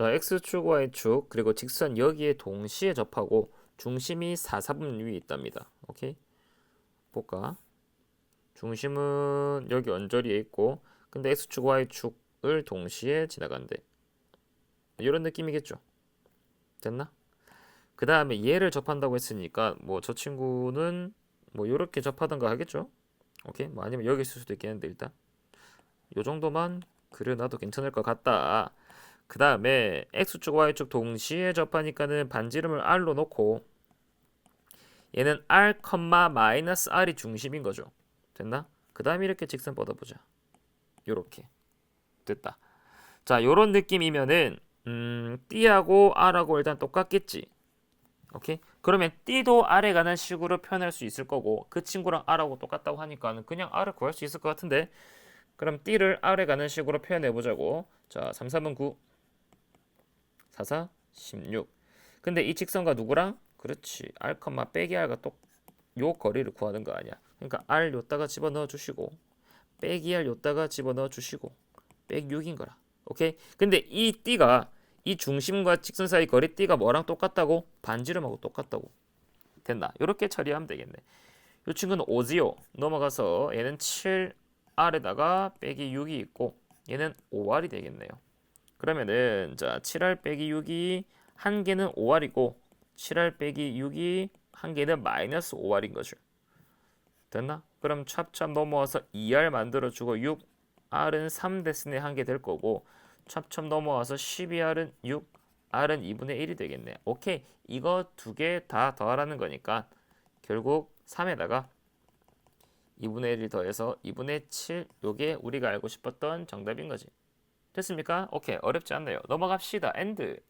자, x축, y축, 그리고 직선 여기에 동시에 접하고 중심이 4, 4분 위에 있답니다. 오케이? 볼까? 중심은 여기 언저리에 있고 근데 x축, y축을 동시에 지나간대. 이런 느낌이겠죠. 됐나? 그 다음에 얘를 접한다고 했으니까 뭐 저 친구는 뭐 이렇게 접하던가 하겠죠. 오케이? 뭐 아니면 여기 있을 수도 있겠는데 일단 요 정도만 그려놔도 괜찮을 것 같다. 그 다음에 x축, y축 동시에 접하니까는 반지름을 r로 놓고 얘는 r, 마이너스 r이 중심인 거죠. 됐나? 그 다음에 이렇게 직선 뻗어보자. 요렇게 됐다. 자, 요런 느낌이면은 음, D하고 R하고 일단 똑같겠지. 오케이? 그러면 D도 R에 관한 식으로 표현할 수 있을 거고 그 친구랑 R하고 똑같다고 하니까는 그냥 R을 구할 수 있을 것 같은데 그럼 D를 R에 관한 식으로 표현해 보자고. 자, 3, 3은 9, 4, 4, 16. 근데 이 직선과 누구랑? 그렇지. R, 빼기 R과 똑요 거리를 구하는 거 아니야. 그러니까 R 요다가 집어넣어 주시고 빼기 R 요다가 집어넣어 주시고 빼기 6인 거라. 오케이? 근데 이 띠가 이 중심과 직선 사이 거리 띠가 뭐랑 똑같다고? 반지름하고 똑같다고. 됐나? 이렇게 처리하면 되겠네. 이 친구는 5지요. 넘어가서 얘는 7R에다가 빼기 6이 있고 얘는 5R이 되겠네요. 그러면은 자 7R 빼기 6이 한 개는 5R이고 7R 빼기 6이 한 개는 마이너스 5R인 거죠. 됐나? 그럼 찹찹 넘어와서 2R 만들어주고 6R은 3 됐으니 한개 될 거고 찹찹 넘어와서 12R은 6, R은 2분의 1이 되겠네. 오케이. 이거 두 개 다 더하라는 거니까 결국 3에다가 2분의 1을 더해서 2분의 7 요게 우리가 알고 싶었던 정답인 거지. 됐습니까? 오케이. 어렵지 않네요. 넘어갑시다. 엔드.